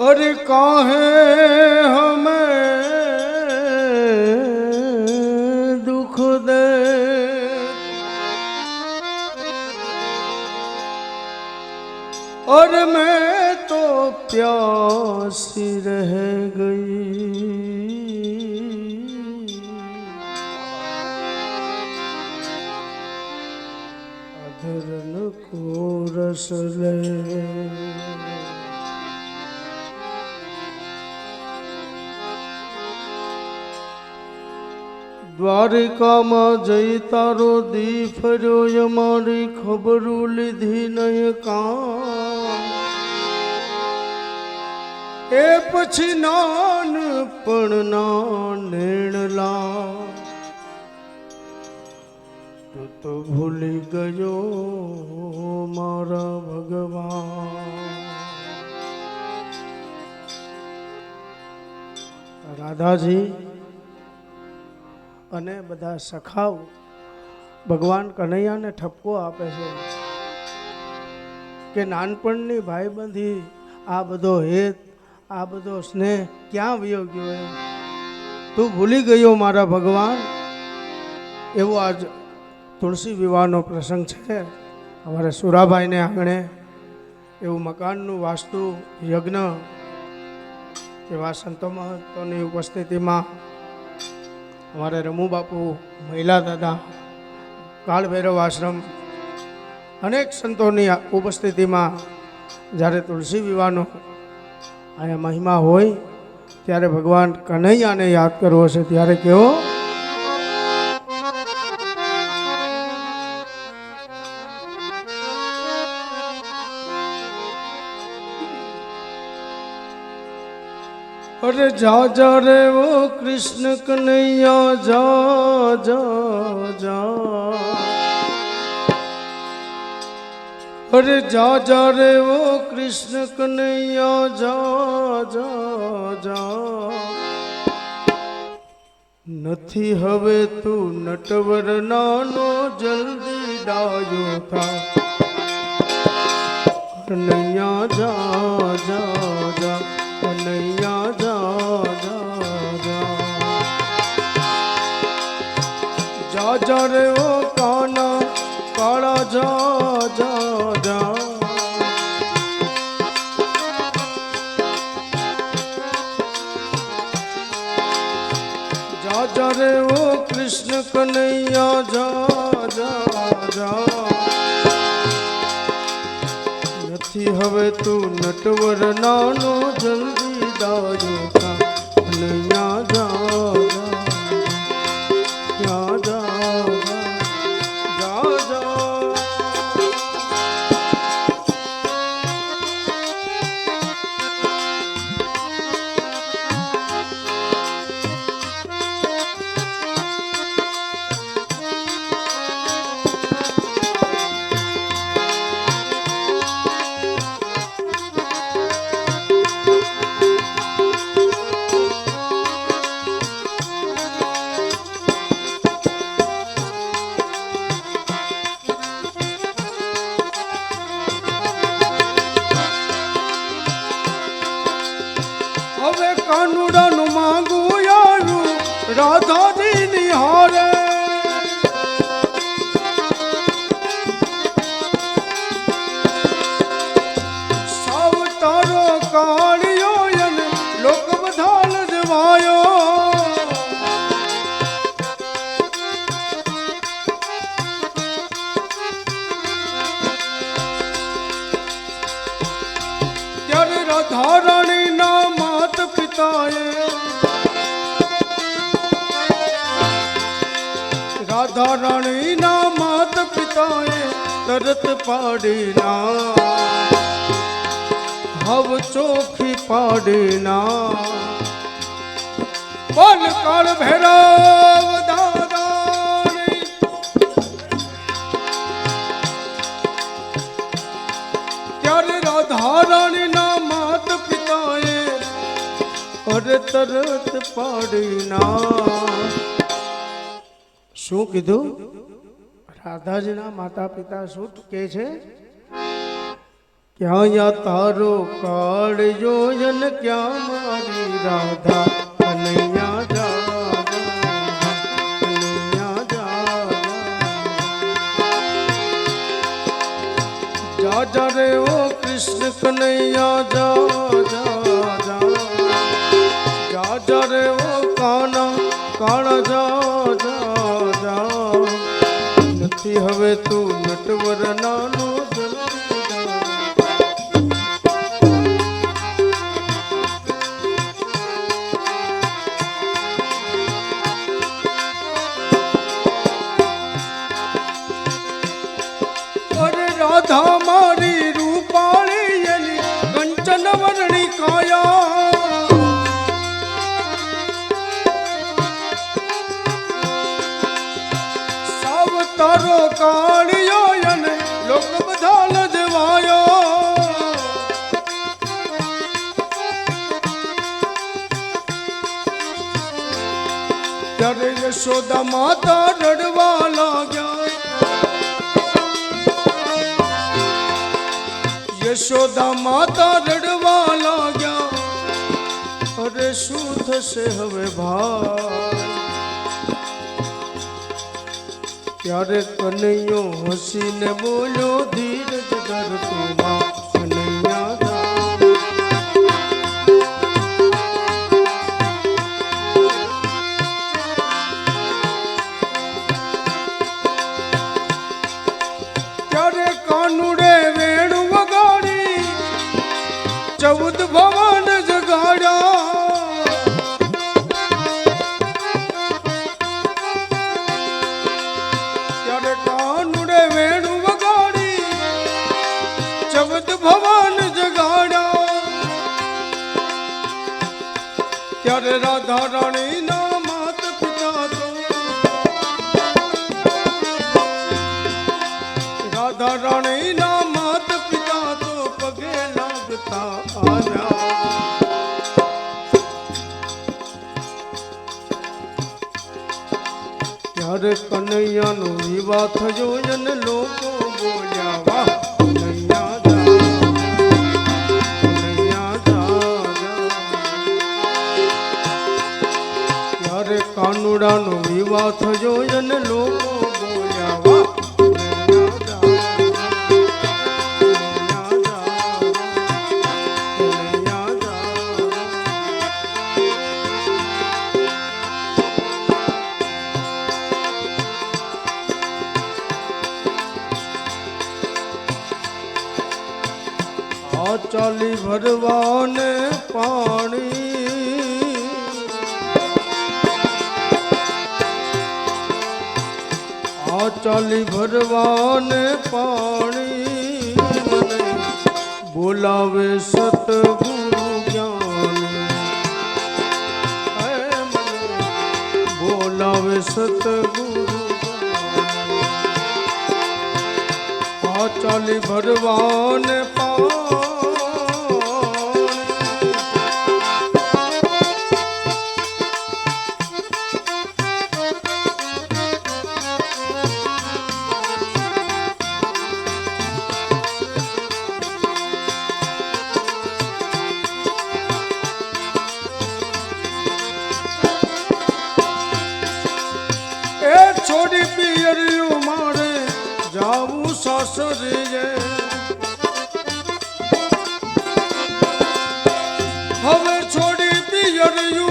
अरे काहे हमें दुख दे और मैं तो प्यासी रह गई अधरन को रस ले દ્વારિકામાં જઈ તારો દી ફર્યો અમારી ખબરું લીધી નહીં કામ એ પછી નાનપણ ના નેણલા તું તો ભૂલી ગયો મારા ભગવાન. રાધાજી અને બધા સખાઓ ભગવાન કનૈયાને ઠપકો આપે છે કે નાનપણની ભાઈબંધી, આ બધો હેત, આ બધો સ્નેહ ક્યાં વયો ગયો એમ? તું ભૂલી ગયો મારા ભગવાન? એવો આજ તુલસી વિવાહનો પ્રસંગ છે. અમારે સુરાભાઈને આંગણે એવું મકાનનું વાસ્તુ યજ્ઞ એવા સંતો મહંતોની ઉપસ્થિતિમાં અમારે રમુ બાપુ મહિલા દાદા કાળભૈરવ આશ્રમ, અનેક સંતોની ઉપસ્થિતિમાં જ્યારે તુલસી વિવાહનો અહીંયા મહિમા હોય, ત્યારે ભગવાન કનૈયાને યાદ કરવો છે ત્યારે કેવો અરે જા જા રે ઓ કૃષ્ણ કનૈયા જા જા જા અરે જા જા રે ઓ કૃષ્ણ કનૈયા જા જા જા નથી હવે તું નટવર નાનો જલ્દી ડાયો થા. કનૈયા જા જા જા રે ઓ કૃષ્ણ કનૈયા જા જા જા નથી હવે તું નટવર નાનો જલ્દી દાજો કનૈયા રાધાજી નિહારે રાધા રાણીના માત પિતાએ તરત પાડીના હવ ચોખી પાડીના બોલ કાળ ભૈરવ દાદાની ત્યારે રાધા રાણીના માત પિતાએ તરત પાડીના શું કીધું? રાધાજીના માતા પિતા શું કે છે? ક્યાં તારો કાળ જોયન ક્યાં મારી રાધા? કનૈયા જા જા. રે ઓ કૃષ્ણ કનૈયા જા જા જા. જા જા રે ઓ કાના કાણા જા. હવે તું નટવર નાનો યશોદા માતા રડવા લાગ્યા. યશોદા માતા રડવા લાગ્યા. અરે શું થશે હવે ભાઈ? ત્યારે કનૈયો હસીને બોલ્યો, ધીરજ ધર ભવન જગાડ્યા. ત્યારે કનૈયાનો વિવાહ થયો અને લોકો બોલ્યા વાહ કાનુડાનો વિવાહ થયો અને લોકો ચાલી ભરવાને પાણી. આ ચાલી ભરવાને પાણી મને બોલાવે સતગુરુ જ્ઞાની. બોલાવે સતગુરુ ચાલી ભરવાને પાણી শরীরে হবে ছড়ি প্রিয়র ইউ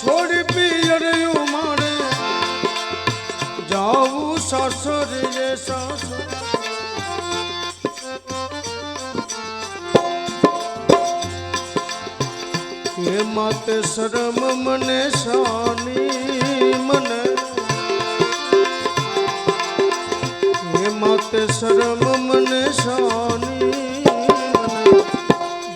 ছড়ি প্রিয়র ইউ মারে যাও শাশুড়ি শাশুড়ি હે માતે શરમ મને શાની મને હે માતે શરમ મને શાની મને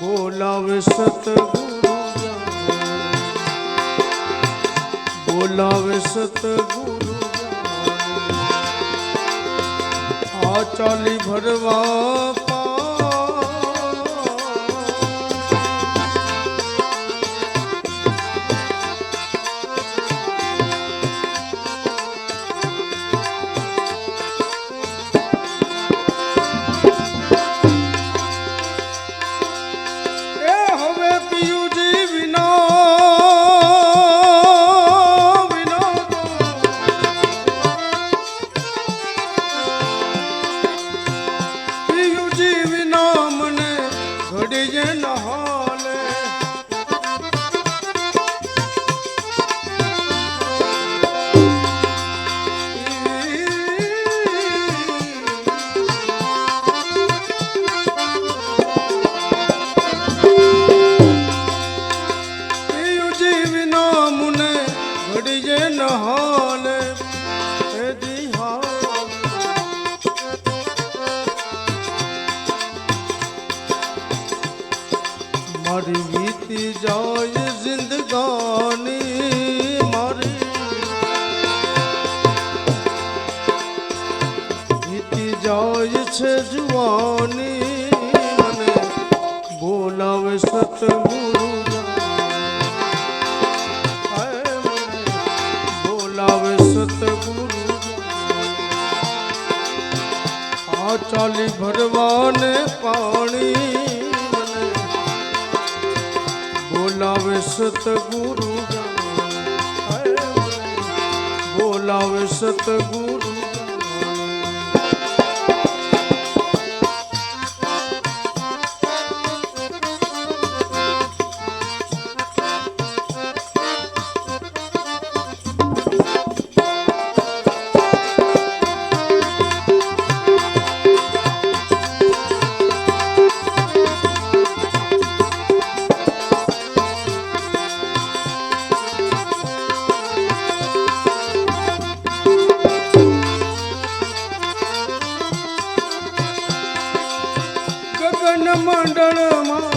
બોલાવે સતગુરુ. બોલાવે સતગુરુ. આ ચાલી ભરવા tango. ગણ મંડળમાં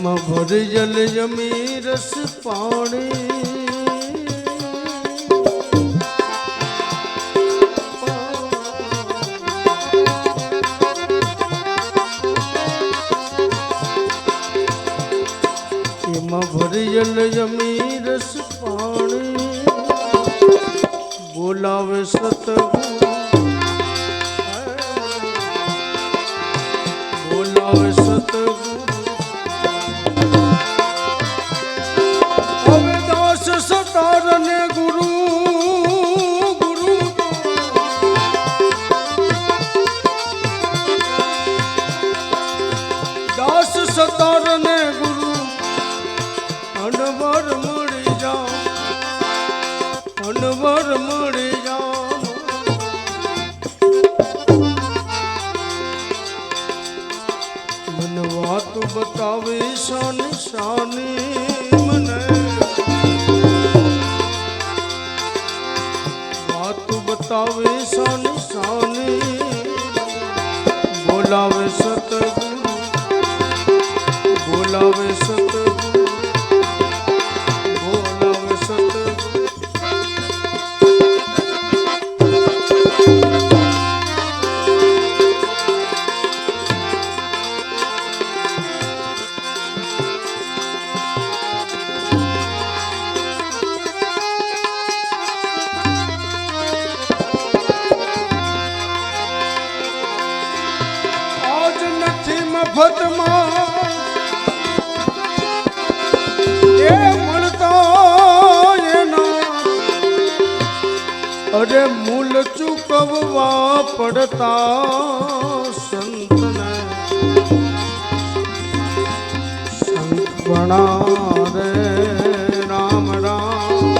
એમાં ભરી જલ જમી રસ પાણી. એમાં ભરી જલ જમી সবে শনি મૂલ ચૂકવવા પડતા સંતને. સંતણા રે રામ રામ.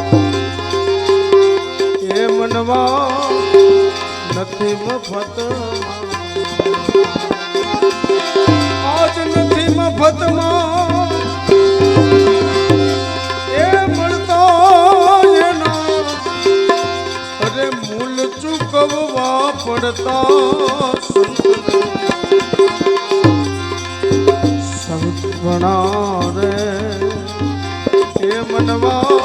એ મનવા નથી મફત. આજ નથી મફતમાં પડતો સૌ રે એ મનવા